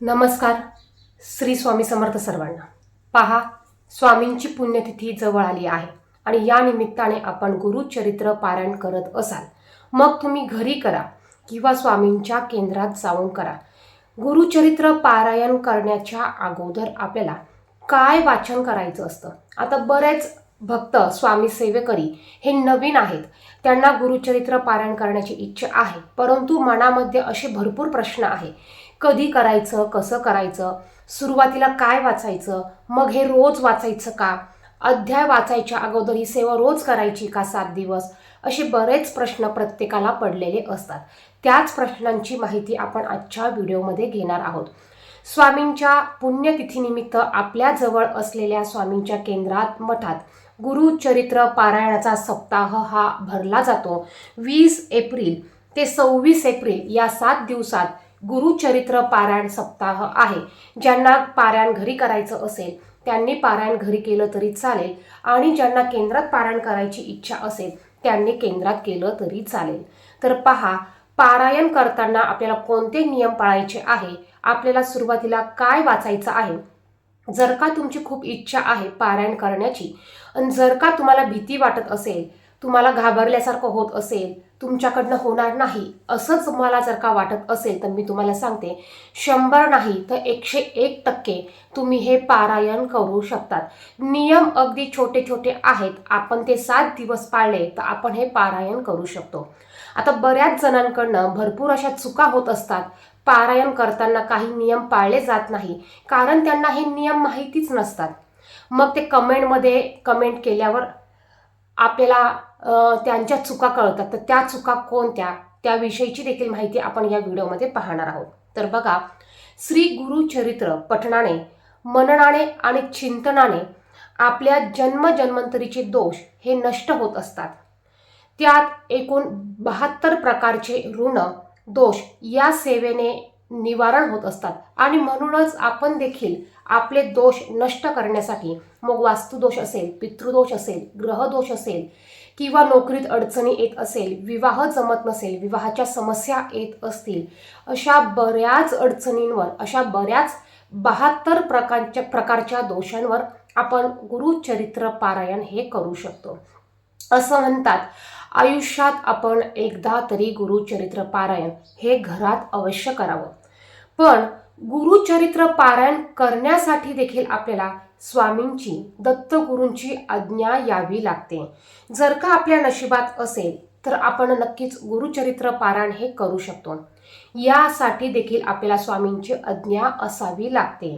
नमस्कार. श्री स्वामी समर्थ सर्वांना. पहा स्वामींची पुण्यतिथी जवळ आली आहे आणि या निमित्ताने आपण गुरुचरित्र पारायण करत असाल. मग तुम्ही घरी करा किंवा स्वामींच्या केंद्रात जाऊन करा. गुरुचरित्र पारायण करण्याच्या अगोदर आपल्याला काय वाचन करायचं असतं? आता बरेच भक्त स्वामी सेवेकरी हे नवीन आहेत. त्यांना गुरुचरित्र पारायण करण्याची इच्छा आहे. परंतु मनामध्ये असे भरपूर प्रश्न आहे कधी करायचं कसं करायचं सुरुवातीला काय वाचायचं मग हे रोज वाचायचं का? अध्याय वाचायच्या अगोदर ही सेवा रोज करायची का सात दिवस? असे बरेच प्रश्न प्रत्येकाला पडलेले असतात. त्याच प्रश्नांची माहिती आपण आजच्या व्हिडिओमध्ये घेणार आहोत. स्वामींच्या पुण्यतिथीनिमित्त आपल्याजवळ असलेल्या स्वामींच्या केंद्रात मठात गुरुचरित्र पारायणाचा सप्ताह हा भरला जातो. वीस एप्रिल ते सव्वीस एप्रिल या सात दिवसात गुरुचरित्र पारायण सप्ताह आहे. ज्यांना पारायण घरी करायचं असेल त्यांनी पारायण घरी केलं तरी चालेल आणि ज्यांना केंद्रात पारायण करायची इच्छा असेल त्यांनी केंद्रात केलं तरी चालेल. तर पहा पारायण करताना आपल्याला कोणते नियम पाळायचे आहे? आपल्याला सुरुवातीला काय वाचायचं आहे? जर का तुमची खूप इच्छा आहे पारायण करण्याची आणि जर का तुम्हाला भीती वाटत असेल तुम्हाला घाबरल्यासारखं होत असेल तुमच्याकडनं होणार नाही असंच मला जर का वाटत असेल तर मी तुम्हाला सांगते शंभर नाही तर एकशे एक टक्के तुम्ही हे पारायण करू शकतात. नियम अगदी छोटे छोटे आहेत आपण ते सात दिवस पाळले तर आपण हे पारायण करू शकतो. आता बऱ्याच जणांकडनं भरपूर अशा चुका होत असतात. पारायण करताना काही नियम पाळले जात नाही कारण त्यांना हे नियम माहितीच नसतात. मग ते कमेंटमध्ये कमेंट केल्यावर आपल्याला त्यांच्या चुका कळतात. तर त्या चुका कोणत्या? त्याविषयीची देखील माहिती आपण या व्हिडिओमध्ये पाहणार आहोत. तर बघा श्री गुरुचरित्र पठणाने मननाने आणि चिंतनाने आपल्या जन्मजन्मांतरीचे दोष हे नष्ट होत असतात. त्यात एकूण बहात्तर प्रकारचे ऋण दोष या सेवेने निवारण होत असतात. आणि म्हणूनच आपण देखील आपले दोष नष्ट करण्यासाठी मग वास्तुदोष असेल पितृदोष असेल ग्रहदोष असेल किंवा नोकरीत अडचणी येत असेल विवाह जमत नसेल विवाहाच्या समस्या येत असतील अशा बऱ्याच अडचणींवर अशा बऱ्याच बहात्तर प्रकारच्या प्रकारच्या दोषांवर आपण गुरुचरित्र पारायण हे करू शकतो. असं म्हणतात. आयुष्यात आपण एकदा तरी गुरुचरित्र पारायण हे घरात अवश्य करावं. पण गुरुचरित्र पारायण करण्यासाठी देखील आपल्याला स्वामींची दत्तगुरूंची आज्ञा यावी लागते. जर का आपल्या नशिबात असेल तर आपण नक्कीच गुरुचरित्र पारायण हे करू शकतो. यासाठी देखील आपल्याला स्वामींची आज्ञा असावी लागते.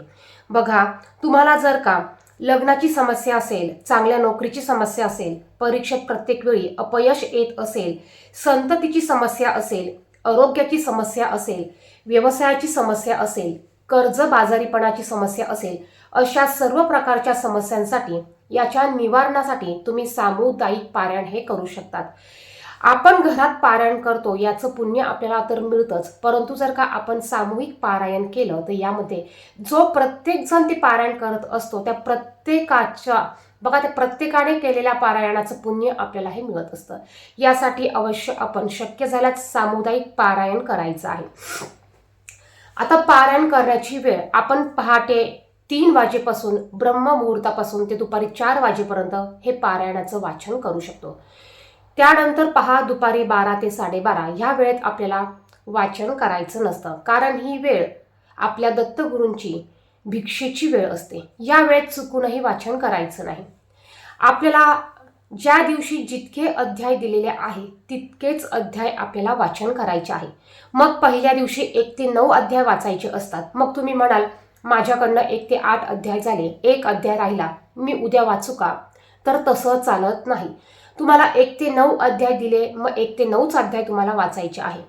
बघा तुम्हाला जर का लग्नाची समस्या असेल चांगल्या नोकरीची समस्या असेल परीक्षेत प्रत्येक वेळी अपयश येत असेल संततीची समस्या असेल आरोग्याची समस्या असेल व्यवसायाची समस्या असेल कर्ज बाजारीपणाची समस्या असेल अशा सर्व प्रकारच्या समस्यांसाठी याच्या निवारणासाठी तुम्ही सामुदायिक पारायण हे करू शकतात. आपण घरात पारायण करतो याचं पुण्य आपल्याला तर मिळतंच. परंतु जर का आपण सामूहिक पारायण केलं तर यामध्ये जो प्रत्येकजण ते पारायण करत असतो त्या प्रत्येकाच्या बघा त्या प्रत्येकाने केलेल्या पारायणाचं पुण्य आपल्याला हे मिळत असतं. यासाठी अवश्य आपण शक्य झाल्यास सामुदायिक पारायण करायचं आहे. आता पारायण करण्याची वेळ आपण पहाटे तीन वाजेपासून ब्रह्ममुहूर्तापासून ते दुपारी चार वाजेपर्यंत हे पारायणाचं वाचन करू शकतो. त्यानंतर पहा दुपारी बारा ते साडेबारा. ह्या वेळेत आपल्याला वाचन करायचं नसतं. कारण ही वेळ आपल्या दत्तगुरूंची भिक्षेची वेळ असते. या वेळेत चुकूनही वाचन करायचं नाही. आपल्याला ज्या दिवशी जितके अध्याय दिलेले आहे तितकेच अध्याय आपल्याला वाचन करायचे आहे. मग पहिल्या दिवशी एक ते नऊ अध्याय वाचायचे असतात. मग तुम्ही म्हणाल माझ्याकडनं एक ते आठ अध्याय झाले. एक अध्याय राहिला. मी उद्या वाचू का? तर तसं चालत नाही. तुम्हाला एक ते नऊ अध्याय दिले मग एक ते नऊच अध्याय तुम्हाला वाचायचे आहे.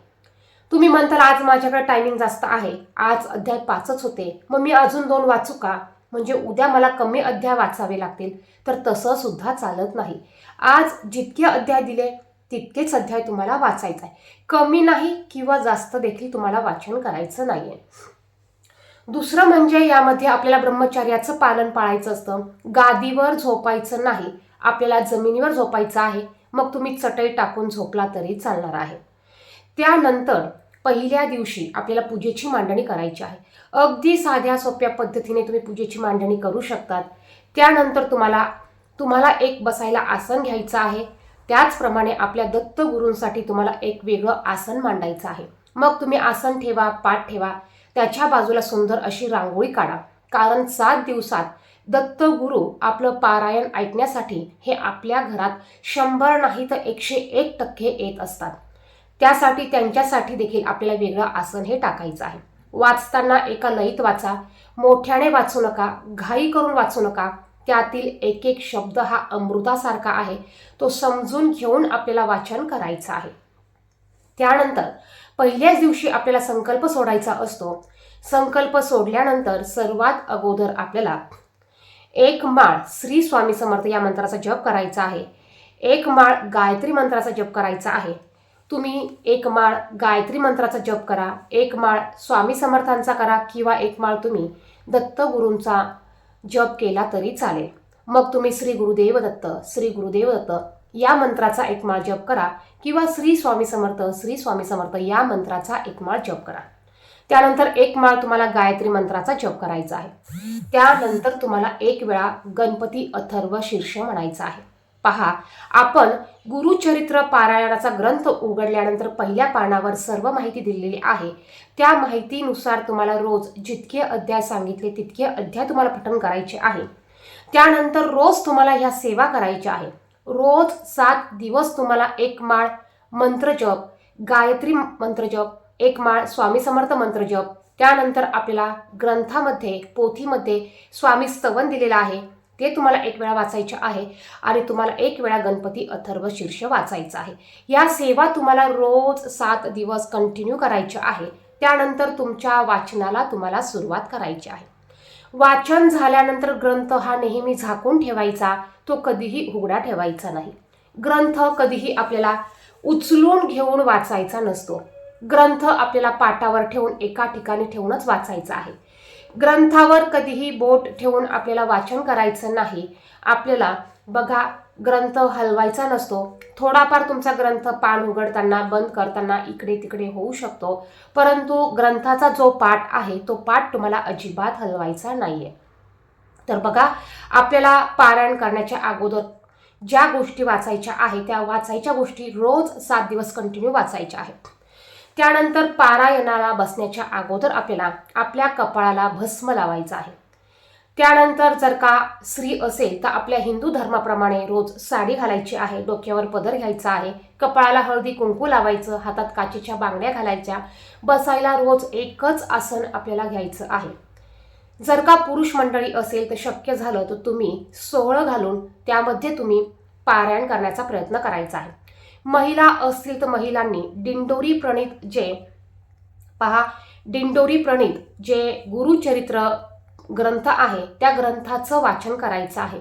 तुम्ही म्हणताल आज माझ्याकडे टायमिंग जास्त आहे. आज अध्याय पाचच होते. मग मी अजून दोन वाचू का? म्हणजे उद्या मला कमी अध्याय वाचावे लागतील. तर तसं सुद्धा चालत नाही. आज जितके अध्याय दिले तितकेच अध्याय तुम्हाला वाचायचा आहे. कमी नाही किंवा जास्त देखील तुम्हाला वाचन करायचं नाहीये. दुसरं म्हणजे यामध्ये आपल्याला ब्रह्मचर्याचं पालन पाळायचं असतं. गादीवर झोपायचं नाही. आपल्याला जमिनीवर झोपायचं आहे मग तुम्ही चटई टाकून झोपला तरी चालणार आहे. त्यानंतर पहिल्या दिवशी आपल्याला पूजेची मांडणी करायची आहे. अगदी साध्या सोप्या पद्धतीने तुम्ही पूजेची मांडणी करू शकतात. त्यानंतर तुम्हाला तुम्हाला एक बसायला आसन घ्यायचं आहे. त्याचप्रमाणे आपल्या दत्तगुरूंसाठी तुम्हाला एक वेगळं आसन मांडायचं आहे. मग तुम्ही आसन ठेवा पाठ ठेवा. त्याच्या बाजूला सुंदर अशी रांगोळी काढा. कारण सात दिवसात दत्तगुरु आपलं पारायण ऐकण्यासाठी हे आपल्या घरात शंभर नाही तर एकशे एक टक्के येत असतात. त्यासाठी त्यांच्यासाठी देखील आपल्याला वेगळं आसन हे टाकायचं आहे. वाचताना एका लयीत वाचा. मोठ्याने वाचू नका घाई करून वाचू नका. त्यातील एक एक शब्द हा अमृतासारखा आहे. तो समजून घेऊन आपल्याला वाचन करायचं आहे. त्यानंतर पहिल्याच दिवशी आपल्याला संकल्प सोडायचा असतो. संकल्प सोडल्यानंतर सर्वात अगोदर आपल्याला एक माळ श्री स्वामी समर्थ या मंत्राचा जप करायचा आहे. एक माळ गायत्री मंत्राचा जप करायचा आहे. तुम्ही एक माळ गायत्री मंत्राचा जप करा एक माळ स्वामी समर्थांचा करा किंवा एक माळ तुम्ही दत्तगुरूंचा जप केला तरी चालेल. मग तुम्ही श्री गुरुदेव दत्त श्री गुरुदेव दत्त या मंत्राचा एक माळ जप करा किंवा श्री स्वामी समर्थ श्री स्वामी समर्थ या मंत्राचा एक माळ जप करा. त्यानंतर एक माळ तुम्हाला गायत्री मंत्राचा जप करायचा आहे. त्यानंतर तुम्हाला एक वेळा गणपती अथर्व शीर्ष म्हणायचं आहे. पहा आपण गुरुचरित्र पारायणाचा ग्रंथ उघडल्यानंतर पहिल्या पानावर सर्व माहिती दिलेली आहे. त्या माहितीनुसार तुम्हाला रोज जितके अध्याय सांगितले तितके अध्याय तुम्हाला पठण करायचे आहे. त्यानंतर रोज तुम्हाला ह्या सेवा करायच्या आहे. रोज सात दिवस तुम्हाला एक माळ मंत्रजप गायत्री मंत्रजप एक माळ स्वामी समर्थ मंत्रजप त्यानंतर आपल्याला ग्रंथामध्ये पोथीमध्ये स्वामी स्तवन दिलेलं आहे. ते तुम्हाला एक वेळा वाचायचे आहे आणि तुम्हाला एक वेळा गणपती अथर्व शीर्ष वाचायचं आहे. या सेवा तुम्हाला रोज सात दिवस कंटिन्यू करायच्या आहे. त्यानंतर तुमच्या वाचनाला तुम्हाला सुरुवात करायची आहे. वाचन झाल्यानंतर ग्रंथ हा नेहमी झाकून ठेवायचा. तो कधीही उघडा ठेवायचा नाही. ग्रंथ कधीही आपल्याला उचलून घेऊन वाचायचा नसतो. ग्रंथ आपल्याला पाटावर ठेवून एका ठिकाणी ठेवूनच वाचायचा आहे. ग्रंथावर कधीही बोट ठेवून आपल्याला वाचन करायचं नाही. आपल्याला बघा ग्रंथ हलवायचा नसतो. थोडाफार तुमचा ग्रंथ पान उघडताना बंद करताना इकडे तिकडे होऊ शकतो. परंतु ग्रंथाचा जो पाठ आहे तो पाठ तुम्हाला अजिबात हलवायचा नाही आहे तर बघा आपल्याला पारायण करण्याच्या अगोदर ज्या गोष्टी वाचायच्या आहे त्या वाचायच्या गोष्टी रोज सात दिवस कंटिन्यू वाचायच्या आहेत. त्यानंतर पारायणाला बसण्याच्या अगोदर आपल्याला आपल्या कपाळाला भस्म लावायचा आहे. त्यानंतर जर का स्त्री असेल तर आपल्या हिंदू धर्माप्रमाणे रोज साडी घालायची आहे डोक्यावर पदर घ्यायचा आहे कपाळाला हळदी कुंकू लावायचं हातात काचेच्या बांगड्या घालायच्या बसायला रोज एकच आसन आपल्याला घ्यायचं आहे. जर का पुरुष मंडळी असेल तर शक्य झालं तर तुम्ही सोहळं घालून त्यामध्ये तुम्ही पारायण करण्याचा प्रयत्न करायचा आहे. महिला असतील तर महिलांनी. दिंडोरी प्रणित जे पहा दिंडोरी प्रणित जे गुरुचरित्र ग्रंथ आहे त्या ग्रंथाचं वाचन करायचं आहे.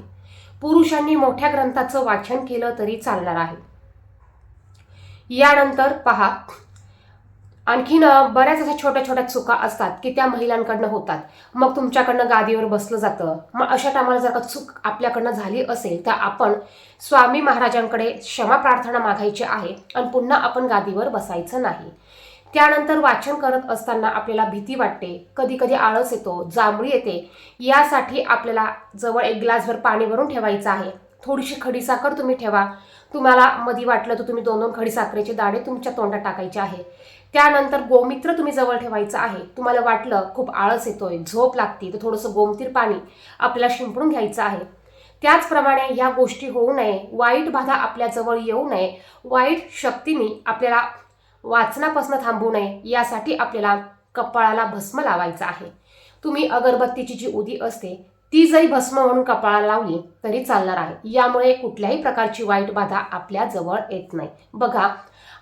पुरुषांनी मोठ्या ग्रंथाचं वाचन केलं तरी चालणार आहे. यानंतर पहा आणखीन बऱ्याच अशा छोट्या छोट्या चुका असतात की त्या महिलांकडनं होतात. मग तुमच्याकडनं गादीवर बसलं जातं. मग अशा टायमाला जर का चूक आपल्याकडनं झाली असेल तर आपण स्वामी महाराजांकडे क्षमा प्रार्थना मागायची आहे आणि पुन्हा आपण गादीवर बसायचं नाही. त्यानंतर वाचन करत असताना आपल्याला भीती वाटते. कधी कधी आळस येतो जांभळी येते. यासाठी आपल्याला जवळ एक ग्लासभर पाणी भरून ठेवायचं आहे. थोडीशी खडीसाखर तुम्ही ठेवा. तुम्हाला मधी वाटलं तर तुम्ही दोन दोन खडीसाखरेचे दाणे तुमच्या तोंडात टाकायचे आहे. त्यानंतर गोमित्र तुम्ही जवळ ठेवायचं आहे. तुम्हाला वाटलं खूप आळस येतोय झोप लागते तर थोडंसं गोमतीर पाणी आपल्याला शिंपडून घ्यायचं आहे. त्याचप्रमाणे ह्या गोष्टी होऊ नये वाईट बाधा आपल्याजवळ येऊ नये वाईट शक्तीने आपल्याला वाचनापासून थांबू नये यासाठी आपल्याला कपाळाला भस्म लावायचं आहे. तुम्ही अगरबत्तीची जी उदी असते ती जरी भस्म म्हणून कपाळाला लावली तरी चालणार आहे. यामुळे कुठल्याही प्रकारची वाईट बाधा आपल्या जवळ येत नाही. बघा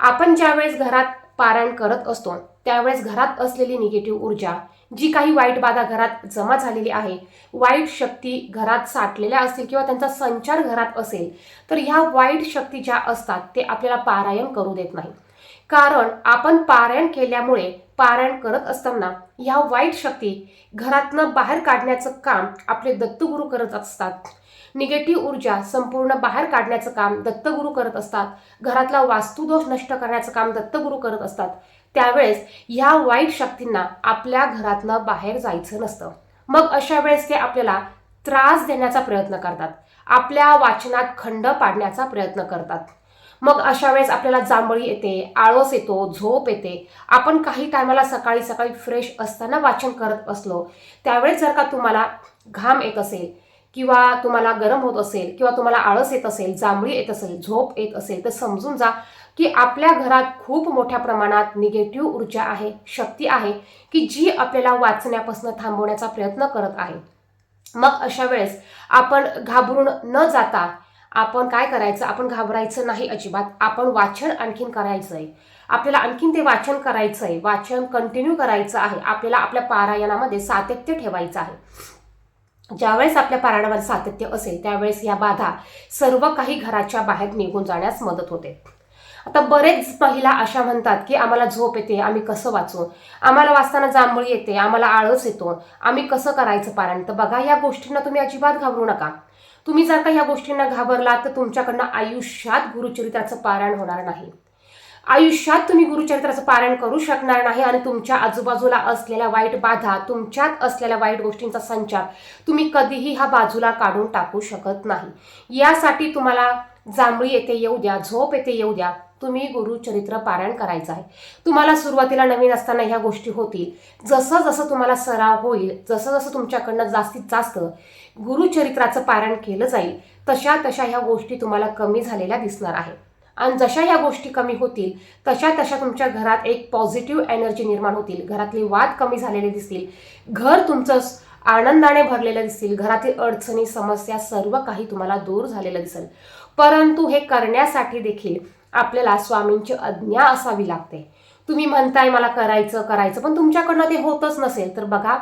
आपण ज्यावेळेस घरात पारायण करत असतो. त्यावेळेस घरात असलेली निगेटिव्ह ऊर्जा जी काही वाईट बाधा घरात जमा झालेली आहे वाईट शक्ती घरात साठलेल्या असतील किंवा त्यांचा संचार घरात असेल तर ह्या वाईट शक्ती ज्या असतात ते आपल्याला पारायण करू देत नाही. कारण आपण पारायण केल्यामुळे पारायण करत असताना ह्या वाईट शक्ती घरातनं बाहेर काढण्याचं काम आपले दत्तगुरू करत असतात. निगेटिव्ह ऊर्जा संपूर्ण बाहेर काढण्याचं काम दत्तगुरू करत असतात. घरातला वास्तुदोष नष्ट करण्याचं काम दत्तगुरू करत असतात. त्यावेळेस ह्या वाईट शक्तींना आपल्या घरातनं बाहेर जायचं नसतं. मग अशा वेळेस ते आपल्याला त्रास देण्याचा प्रयत्न करतात. आपल्या वाचनात खंड पाडण्याचा प्रयत्न करतात. मग अशा वेळेस आपल्याला जांभळी येते आळस येतो झोप येते. आपण काही टायमाला सकाळी सकाळी फ्रेश असताना वाचन करत असलो त्यावेळेस जर का तुम्हाला घाम येत असेल किंवा तुम्हाला गरम होत असेल किंवा तुम्हाला आळस येत असेल जांभळी येत असेल झोप येत असेल तर समजून जा की आपल्या घरात खूप मोठ्या प्रमाणात निगेटिव्ह ऊर्जा आहे शक्ती आहे की जी आपल्याला वाचण्यापासून थांबवण्याचा प्रयत्न करत आहे. मग अशा वेळेस आपण घाबरून न जाता आपण काय करायचं? आपण घाबरायचं नाही अजिबात. आपण वाचन आणखीन करायचं आहे आपल्याला आणखीन ते वाचन करायचं आहे वाचन कंटिन्यू करायचं आहे. आपल्याला आपल्या पारायणामध्ये सातत्य ठेवायचं आहे. ज्यावेळेस आपल्या पारायणामध्ये सातत्य असेल त्यावेळेस या बाधा सर्व काही घराच्या बाहेर निघून जाण्यास मदत होते. आता बरेच महिला अशा म्हणतात की आम्हाला झोप येते आम्ही कसं वाचू? आम्हाला वाचताना जांभळी येते आम्हाला आळस येतो. आम्ही कसं करायचं पारायण? तर बघा या गोष्टींना तुम्ही अजिबात घाबरू नका. तुम्ही जर का ह्या गोष्टींना घाबरलात तर तुमच्याकडनं आयुष्यात गुरुचरित्राचं पारायण होणार नाही. आयुष्यात तुम्ही गुरुचरित्राचं पारायण करू शकणार नाही आणि तुमच्या आजूबाजूला असलेल्या वाईट बाधा तुमच्यात असलेल्या वाईट गोष्टींचा संचार तुम्ही कधीही हा बाजूला काढून टाकू शकत नाही. यासाठी तुम्हाला जांभळी येते येऊ द्या झोप येते येऊ द्या. तुम्ही गुरुचरित्र पारायण करायचं आहे. तुम्हाला सुरुवातीला नवीन असताना ह्या गोष्टी होतील. जसं जसं तुम्हाला सराव होईल जसं जसं तुमच्याकडनं जास्तीत जास्त गुरुचरित्राचं पारायण केलं जाईल तशा तशा ह्या गोष्टी तुम्हाला कमी झालेल्या दिसणार आहे आणि जशा ह्या गोष्टी कमी होतील तशा तशा तुमच्या घरात एक पॉझिटिव्ह एनर्जी निर्माण होतील. घरातले वाद कमी झालेले दिसतील. घर तुमचं आनंदाने भरलेलं दिसतील. घरातील अडचणी समस्या सर्व काही तुम्हाला दूर झालेलं दिसेल. परंतु हे करण्यासाठी देखील आपल्याला स्वामींची आज्ञा असावी लागते. तुम्ही म्हणताय मला करायचं करायचं पण तुमच्याकडनं ते होतच नसेल. तर बघा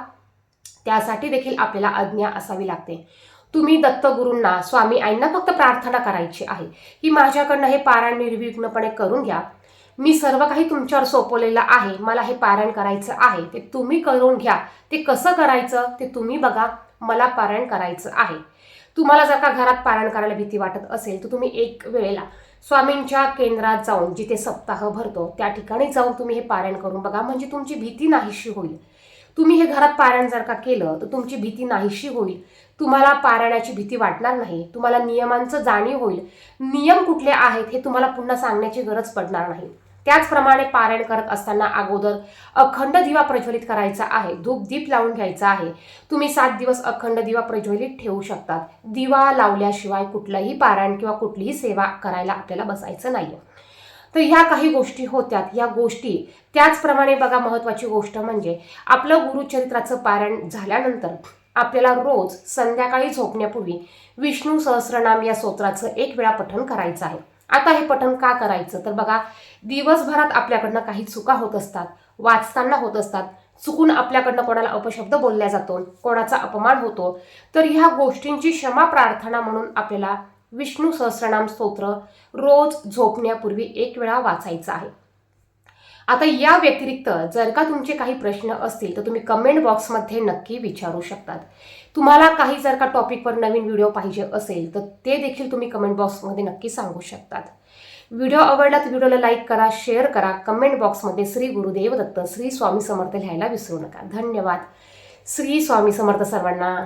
त्यासाठी देखील आपल्याला आज्ञा असावी लागते. तुम्ही दत्तगुरूंना स्वामी आईंना फक्त प्रार्थना करायची आहे. की माझ्याकडनं हे पारायण निर्विघ्नपणे करून घ्या. मी सर्व काही तुमच्यावर सोपवलेलं आहे. मला हे पारायण करायचं आहे. ते तुम्ही करून घ्या. ते कसं करायचं ते तुम्ही बघा. मला पारायण करायचं आहे. तुम्हाला जर का घरात पारायण करायला भीती वाटत असेल तर तुम्ही एक वेळेला स्वामींच्या केंद्रात जाऊन जिथे सप्ताह भरतो त्या ठिकाणी जाऊन तुम्ही हे पारायण करून बघा. म्हणजे तुमची भीती नाहीशी होईल. तुम्ही हे घरात पारायण जर का केलं तर तुमची भीती नाहीशी होईल. तुम्हाला पारायणाची भीती वाटणार नाही. तुम्हाला नियमांचं जाणीव होईल. नियम कुठले आहेत हे तुम्हाला पुन्हा सांगण्याची गरज पडणार नाही. त्याचप्रमाणे पारायण करत असताना अगोदर अखंड दिवा प्रज्वलित करायचा आहे. धूप दीप लावून घ्यायचा आहे. तुम्ही सात दिवस अखंड दिवा प्रज्वलित ठेवू शकतात. दिवा लावल्याशिवाय कुठलंही पारायण किंवा कुठलीही सेवा करायला आपल्याला बसायचं नाही तर ह्या काही गोष्टी होत्यात. या गोष्टी त्याचप्रमाणे बघा महत्त्वाची गोष्ट म्हणजे आपलं गुरुचरित्राचं पारायण झाल्यानंतर आपल्याला रोज संध्याकाळी झोपण्यापूर्वी विष्णू सहस्रनाम या स्तोत्राचं एक वेळा पठण करायचं आहे. आता हे पठण का करायचं? तर बघा दिवसभरात आपल्याकडनं काही चुका होत असतात वाचताना होत असतात चुकून आपल्याकडनं कोणाला अपशब्द बोलल्या जातो कोणाचा अपमान होतो तर ह्या गोष्टींची क्षमा प्रार्थना म्हणून आपल्याला विष्णू सहस्रनाम स्तोत्र रोज झोपण्यापूर्वी एक वेळा वाचायचं आहे. आता या व्यतिरिक्त जर का तुमचे काही प्रश्न असतील तर तुम्ही कमेंट बॉक्समध्ये नक्की विचारू शकतात. तुम्हाला काही जर का टॉपिकवर नवीन व्हिडिओ पाहिजे असेल तर ते देखील तुम्ही कमेंट बॉक्समध्ये नक्की सांगू शकतात. व्हिडिओ आवडला तर व्हिडिओला लाईक करा शेअर करा कमेंट बॉक्समध्ये श्री गुरुदेव दत्त श्री स्वामी समर्थ लिहायला विसरू नका. धन्यवाद. श्री स्वामी समर्थ सर्वांना.